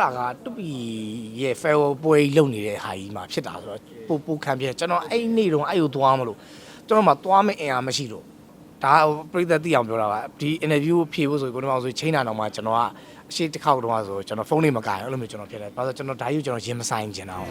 တာကတူပီရဲ့ farewell ပွဲကြီးလုပ်နေတဲ့ဟာကြီးမှာဖြစ်တာဆိုတော့ပိုပိုခံပြကျွန်တော်အဲ့ဒီနေ့တုန်းအဲ့ကိုသွားမလို့ကျွန်တော်မှသွားမအင်အားမရှိလို့ဒါပြိသက်သိအောင်ပြောတာပါဒီ interview ဖြေဖို့ဆိုကိုတော့ဆိုချိန်တာတော့မှကျွန်တော်ကအရှိတစ်ခေါက်တော့ဆိုကျွန်တော်ဖုန်းလေးမကင်အဲ့လိုမျိုးကျွန်တော်ဖြစ်တယ်ဘာလို့ကျွန်တော်ဒါယူကျွန်တော်ရင်မဆိုင်ကျင်တာဟုတ်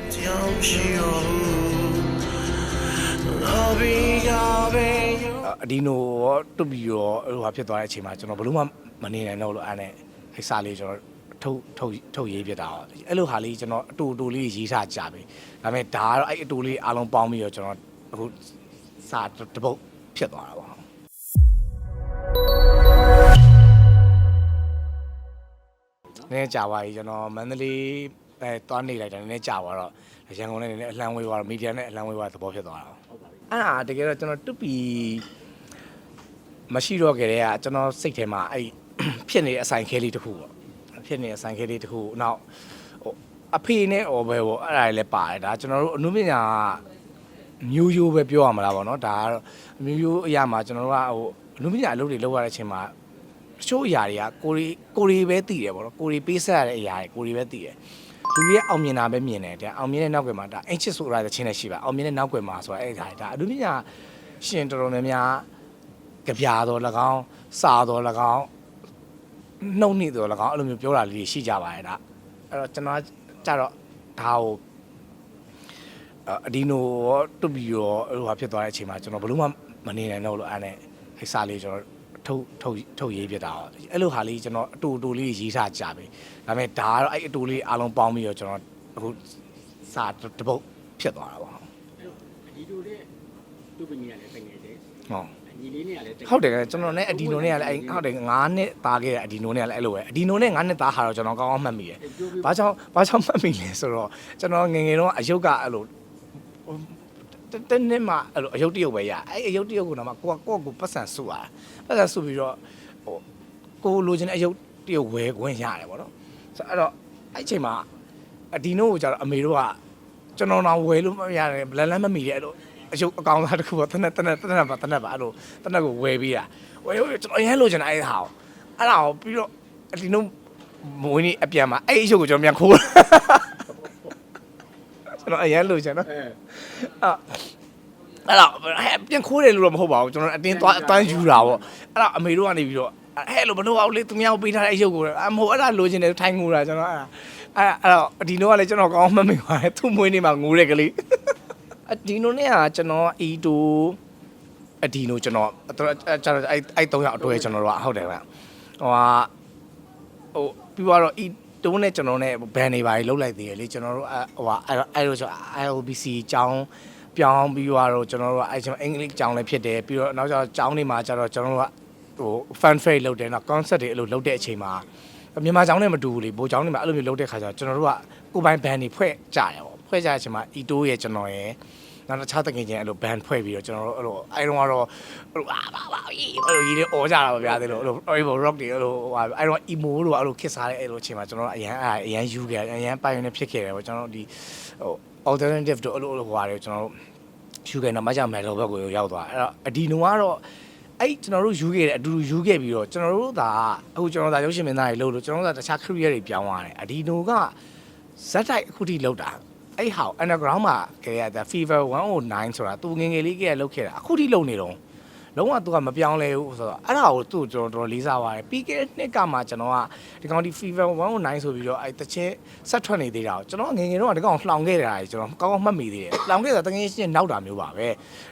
အဒီနိုရောတူပီရောဟိုဟာဖြစ်သွားတဲ့အချိန်မှာကျွန်တော်ဘလို့မှမနေနိုင်တော့လို့အဲ့နဲ့အိစာလေးကျွန်တော် ထုတ်ထုတ်ထုတ်ရေးပြတာပါအဲ့လိုဟာလေးကျွန်တော်အတူတူလေးရေးထားကြပြီဒါပေမဲ့ဒါကတော့အဲ့အတူလေးအားလုံးပေါင်းပြီးတော့ကျွန်တော်အခုစာတစ်ပုတ်ဖြစ်သွားတာပါနည်းကြာပါပြီကျွန်တော်မန္တလေးအဲသွားနေလိုက်တာနည်းနည်းကြာသွားတော့ရန်ကုန်နဲ့နည်းနည်းအလံဝေးသွားတော့မီဒီယာနဲ့အလံဝေးသွားသဘောဖြစ်သွားတာအဲ့ဒါတကယ်တော့ကျွန်တော်တူပီမရှိတော့ကြတဲ့ကကျွန်တော်စိတ်ထဲမှာအဲ့ဖြစ်နေတဲ့အဆိုင်ခဲလေးတစ်ခုပေါ့ ဖြစ်နေတဲ့အဆိုင်ခဲလေးတစ်ခုနောက်ဟိုအဖေနဲ့အော်ပဲပေါ့အဲ့ဒါတွေလည်းပါတယ်ဒါကျွန်တော်တို့အနုပညာမျိုးရိုးပဲပြောရမှာလားပေါ့နော်ဒါကတော့မျိုးရိုးအရာမှာကျွန်တော်တို့ကဟိုအနုပညာအလုပ်တွေလုပ်ရတဲ့အချိန်မှာတချို့အရာတွေကကိုရီကိုရီပဲသိတယ်ပေါ့နော်ကိုရီပေးဆက်ရတဲ့အရာတွေကိုရီပဲသိတယ်လူတွေအောင်မြင်တာပဲမြင်တယ်တဲ့အောင်မြင်တဲ့နောက်ွယ်မှာဒါအင်ချစ်ဆိုတာတဲ့ချင်းနဲ့ရှိပါအောင်မြင်တဲ့နောက်ွယ်မှာဆိုတာအဲ့ဒါဒါအနုပညာရှင်တော်တော်များများကြပြာတော်၎င်းစာတော်၎င်း နှုတ်နေတော့၎င်းအဲ့လိုမျိုးပြောတာလေးတွေရှိကြပါတယ်ဒါအဲ့တော့ကျွန်တော်ကြတော့ဒါကိုအဒီနိုရောတူဘီရောဟိုဟာဖြစ်သွားတဲ့အချိန်မှာကျွန်တော်ဘလို့မှမနေနိုင်တော့လို့အဲ့နဲ့အဲ့စာလေးကျွန်တော်ထုတ်ထုတ်ထုတ်ရေးပြတာပါအဲ့လိုဟာလေးကျွန်တော်အတူတူလေးရေးထားကြပြီဒါပေမဲ့ဒါကတော့အဲ့အတူလေးအားလုံးပေါင်းပြီးတော့ကျွန်တော်အခုစာတစ်ပုတ်ဖြစ်သွားတာပါဟုတ်ဒီလိုတဲ့ သူ့ပညာလည်းတငယ်တယ်ဟုတ်ညီလေးနဲ့လည်းတငယ်ဟုတ်တယ်ကဲကျွန်တော်နဲ့အဒီနိုနဲ့ကလည်းအဲ့ဟုတ်တယ်9နှစ်သားခဲ့တဲ့အဒီနိုနဲ့ကလည်းအဲ့လိုပဲအဒီနိုနဲ့9နှစ်သားဟာတော့ကျွန်တော်ကောင်းကောင်းမှတ်မိတယ်ပြောပြဘာကြောင့်ဘာကြောင့်မှတ်မိလဲဆိုတော့ကျွန်တော်ငယ်ငယ်တော့အယုတ်ကအဲ့လိုတတနေ့မှအဲ့လိုအယုတ်တရုတ်ပဲရအဲ့အယုတ်တရုတ်ကတော့မှကိုကကိုကကိုပတ်စံစုရတာပတ်စံစုပြီးတော့ဟိုကိုလိုချင်တဲ့အယုတ်တရုတ်ဝဲခွင့်ရတယ်ပေါ့နော်ဆိုတော့အဲ့တော့အဲ့အချိန်မှာအဒီနိုကိုကျတော့အမေတို့ကကျွန်တော်တော့ဝဲလို့မရတယ်လန်လန်မမိတဲ့အဲ့လို အယုတ်အကောင်သားတစ်ခုပေါ့တနက်တနက်တနက်ပါတနက်ပါအဲ့လိုတနက်ကိုဝဲပြီးတာဝဲပြီးကျွန်တော်အရင်လိုချင်တာအဲ့ဟာကိုအဲ့ဒါကိုပြီးတော့အဒီနိုမွေးနေ့အပြန်မှာအဲ့အယုတ်ကိုကျွန်တော်ပြန်ခိုးတာကျွန်တော်အရင်လိုချင်နော်အဲအဲ့အဲ့တော့ဟဲ့ပြန်ခိုးတယ်လို့တော့မဟုတ်ပါဘူးကျွန်တော်အတင်းသွားအတန်းယူတာပေါ့အဲ့တော့အမေတို့ကနေပြီးတော့ဟဲ့လို့ဘလို့အောင်လေသူများကိုပေးထားတဲ့အယုတ်ကိုအမဟုတ်အဲ့ဒါလိုချင်တယ်ထိုင်ငူတာကျွန်တော်အဲ့ဒါအဲ့အဲ့တော့ဒီနိုကလည်းကျွန်တော်ကောင်းမှတ်မိပါတယ်သူ့မွေးနေ့မှာငိုတဲ့ကလေး အဒီနိုနဲ့ကကျွန်တော်အီတိုအဒီနိုကျွန်တော်ကျွန်တော်အဲ့အဲ့၃ယောက်အတွဲကျွန်တော်တို့ကဟုတ်တယ်ဗျဟိုဟာဟိုပြီးတော့အီတုံးနဲ့ကျွန်တော်နဲ့ဘန်နေပါလေလှုပ်လိုက်သေးတယ်လေကျွန်တော်တို့ဟိုဟာအဲ့အဲ့လိုဆို ILBC ကျောင်းပြောင်းပြီးတော့ကျွန်တော်တို့ကအဲကျွန်တော်အင်္ဂလိပ်ကျောင်းလည်းဖြစ်တယ်ပြီးတော့နောက်ကျတော့ကျောင်းတွေမှာကျတော့ကျွန်တော်တို့ကဟို fan fair လုပ်တယ်နော် concert တွေအဲ့လိုလုပ်တဲ့အချိန်မှာမြန်မာကျောင်းနဲ့မတူဘူးလေဘိုးကျောင်းတွေမှာအဲ့လိုမျိုးလုပ်တဲ့ခါကျတော့ကျွန်တော်တို့ကကိုယ်ပိုင် band တွေဖွဲ့ကြတယ်ပေါ့ ဖွဲ့ကြတဲ့အချိန်မှာ E2 ရဲ့ကျွန်တော်ရဲ့နောက်တစ်ခြားတကယ်ချင်းအဲ့လို band ဖွဲ့ပြီးတော့ကျွန်တော်တို့အဲ့လိုအဲတော့ကတော့အဲ့လိုအာဘာဘာကြီးအဲ့လိုကြီးတွေអော်ကြတာပါဗျာတဲ့လိုအဲ့လို Oribo Rock တွေအဲ့လိုဟိုအဲ့တော့ emo တို့အဲ့လိုခစ်စားတဲ့အဲ့လိုအချိန်မှာကျွန်တော်တို့အရန်အရန်ယူခဲ့အရန်ပိုင်နေဖြစ်ခဲ့တယ်ပေါ့ကျွန်တော်တို့ဒီဟို alternative တို့အဲ့လိုအဲ့လိုဟိုဟာတွေကျွန်တော်တို့ယူခဲ့တော့မကြမယ်လို့ဘက်ကိုရောက်သွားအဲ့တော့အဒီနိုကတော့အဲ့ကျွန်တော်တို့ယူခဲ့တယ်အတူတူယူခဲ့ပြီးတော့ကျွန်တော်တို့သာအခုကျွန်တော်သာရုပ်ရှင်မင်းသားတွေလုပ်လို့ကျွန်တော်တို့သာတခြား career တွေပြောင်းသွားတယ်အဒီနိုကဇက်တိုက်အခုထိလောက်တာ အဲ့ဟာ underground မှာကြရတဲ့ fever 109ဆိုတာသူငငယ်လေးကလောက်ခဲ့တာအခုထိလုံနေတော့လုံးဝသူကမပြောင်းလဲဘူးဆိုတော့အဲ့ဒါကိုသူ့ကျွန်တော်တော်လေးစားပါတယ်ပြီးခဲ့တဲ့နှစ်ကမှကျွန်တော်ကဒီကောင်ဒီ fever 109ဆိုပြီးတော့အဲ့တချင်းဆက်ထွက်နေသေးတာကိုကျွန်တော်ငယ်ငယ်တော့ဒီကောင်လှောင်ခဲ့တာကြီးကျွန်တော်ကောင်းကောင်းမှတ်မိသေးတယ်လှောင်ခဲ့တာတကယ်ရှင်းနောက်တာမျိုးပါပဲ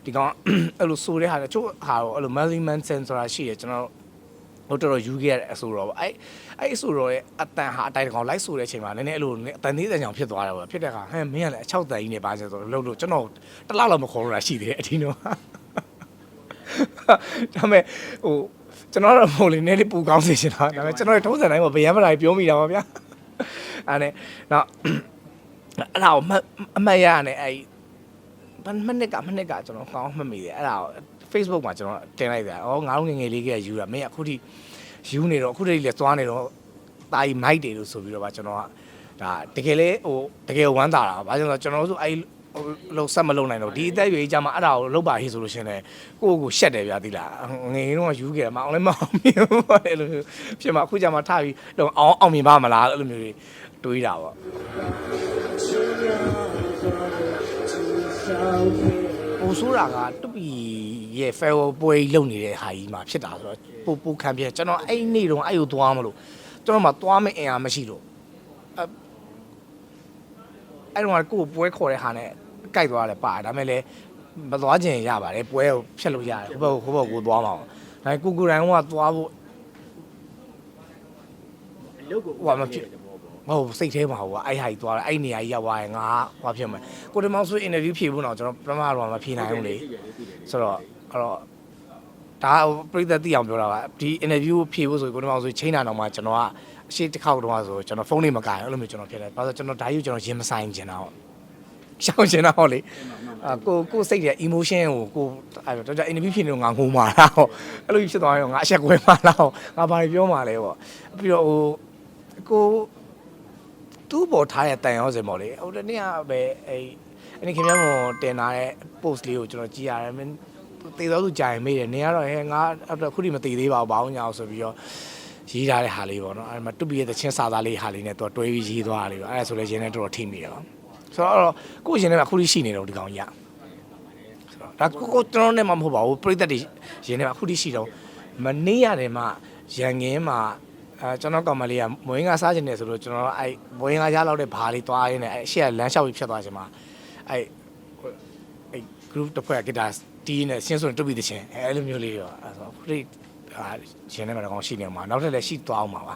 ဒီကောင်အဲ့လိုဆိုတဲ့ဟာတချို့ဟာတော့အဲ့လို Melly Manson ဆိုတာရှိတယ်ကျွန်တော် တို့တော်တော်ယူခဲ့ရတဲ့အဆိုတော့အဲ့အဲ့အဆိုတော့ရဲ့အတန်ဟာအတိုင်းတကောင်လိုက်ဆိုတဲ့အချိန်မှာနည်းနည်းအဲ့လိုအတန်သေးတဲ့ကြောင်ဖြစ်သွားတယ်ပေါ့ဖြစ်တဲ့အခါဟဲ့မင်းကလည်းအချောက်တန်ကြီးနေပါစေဆိုတော့လို့လို့ကျွန်တော်တစ်လောက်လောက်မခေါ်လို့တာရှိသေးတယ်အထင်တော့ဒါပေမဲ့ဟိုကျွန်တော်တော့မဟုတ်လေနည်းလေးပူကောင်းစေချင်တာဒါပေမဲ့ကျွန်တော်ထုံးစံတိုင်းမှာဗယံပလာပြောမိတာပါဗျာအဲ့နဲ့တော့အဲ့ဒါကိုမှတ်အမှတ်ရရနဲ့အဲ့ဘယ်မနစ်ကမနစ်ကကျွန်တော်ကောင်းမှတ်မိတယ်အဲ့ဒါကို Facebook မှာကျွန်တော်တင်လိုက်တာဩငါတို့ငယ်ငယ်လေးကယူတာမင်းအခုထိယူနေတော့အခုထိလည်းသွားနေတော့တာကြီးမိုက်တယ်လို့ဆိုပြီးတော့ဗာကျွန်တော်ကဒါတကယ်လေဟိုတကယ်ဝမ်းသာတာဘာလို့လဲဆိုတော့ကျွန်တော်တို့ဆိုအဲ့ဟိုလုံးဆက်မလုံးနိုင်တော့ဒီအသက်အရွယ်ကြီးကြမှာအဲ့ဒါကိုလောက်ပါဟေးဆိုလို့ရှရင်လေကိုယ့်ကိုရှက်တယ်ဗျာသိလားငယ်တော့ယူခဲ့တယ်မအောင်လည်းမအောင်မြင်ဘူးပေါ့အဲ့လိုမျိုးဖြစ်မှာအခုကြမှာထပြီးတော့အောင်အောင်မြင်ပါမလားအဲ့လိုမျိုးတွေတွေးတာပေါ့ဟိုဆိုးတာကတူပီ ရဲ့ fair ပွဲကြီးလုံနေတဲ့ဟာကြီးမှာဖြစ်တာဆိုတော့ပိုပိုခံပြကျွန်တော်အဲ့ဒီနေ့တော့အဲ့ကိုသွားမလို့ကျွန်တော်မှသွားမအင်အားမရှိတော့အဲ့တော့ကိုယ်ပွဲခေါ်တဲ့ဟာနဲ့ကြိုက်သွားတယ်ပါဒါပေမဲ့လည်းမသွားခြင်းရပါတယ်ပွဲကိုဖြတ်လို့ရတယ်ဟိုဘက်ဟိုဘက်ကိုသွားမှာပေါ့ဒါပေမဲ့ကိုကိုတိုင်းကသွားဖို့အလုပ်ကိုဟိုကမဖြစ်တဲ့ဘောပေါ့မဟုတ်စိတ်ထဲမှာဟိုကအဲ့ဟာကြီးသွားတယ်အဲ့နေရာကြီးရောက်သွားရင်ငါဟောဖြစ်မယ်ကိုတမောင်ဆိုအင်တာဗျူးဖြေဖို့တော့ကျွန်တော်ပထမတော့မဖြေနိုင်ဘူးလေသိတယ်သိတယ်ဆိုတော့ အဲ့တော့ဒါဟိုပြိသက်သိအောင်ပြောတာပါဒီအင်တာဗျူးဖြေဖို့ဆိုကိုတမောင်ဆိုချိန်တာတော့မှကျွန်တော်ကအရှိတစ်ခေါက်တော့ဆိုကျွန်တော်ဖုန်းလေးမကင်အဲ့လိုမျိုးကျွန်တော်ဖြစ်တယ်ဘာလို့ကျွန်တော်ဒါကြီးကျွန်တော်ရင်မဆိုင်ကျင်တာပေါ့ရှောင်းကျင်တာဟုတ်လေအာကိုကိုစိတ်ရဲ့ emotion ကိုကိုအဲ့တော့တော်တော် interview ဖြစ်နေတော့ငါငုံမာလားဟောအဲ့လိုကြီးဖြစ်သွားရင်ငါအဆက်ကွဲမှာလားဟောငါဘာတွေပြောမှာလဲဟောပြီးတော့ဟိုကိုသူ့ပေါ်ထားတဲ့တန်ရောစင်ပေါ့လေဟိုတနေ့ကပဲအဲ့အဲ့ခင်ဗျားမတင်လာတဲ့ post လေးကိုကျွန်တော်ကြည့်ရတယ် မင်းတေတော်သူကြာရင်မေးတယ်နေရတော့ဟဲငါအခုထိမတေသေးပါဘူးဘာလို့ညာဆိုပြီးတော့ရေးထားတဲ့ဟာလေးပေါ့နော်အဲ့မှာတူပီရဲ့တချင်းစာသားလေးဟာလေးနဲ့သူတွဲပြီးရေးသွားတာလေးပေါ့အဲ့ဒါဆိုလဲရင်းနဲ့တော်တော်ထိမိတယ်ပေါ့ဆိုတော့ကိုရှင်နဲ့အခုထိရှိနေတော့ဒီကောင်ကြီးကဒါကိုကိုကျွန်တော်နဲ့မှမဟုတ်ပါဘူးပြိသက်တွေရင်းနေမှာအခုတိရှိတော့မနေ့ရတယ်မှရန်ငင်းမှာအဲကျွန်တော်ကောင်မလေးကမွေးငါစားခြင်းနဲ့ဆိုလို့ကျွန်တော်အဲမွေးငါရလောက်တဲ့ဘားလေးသွားရင်းနဲ့အဲရှေ့ကလမ်းလျှောက်ပြီးဖြတ်သွားခြင်းမှာအဲအဲ group တစ်ဖွဲ့ကဂီတာ တီးနေဆင်းဆိုရင်တုတ်ပြီးတဲ့ချင်းအဲအဲ့လိုမျိုးလေးရောအဲဆိုအခုတိအာရင်းနေမှာတော့ရှိနေမှာနောက်ထပ်လည်းရှိသွားအောင်ပါပါ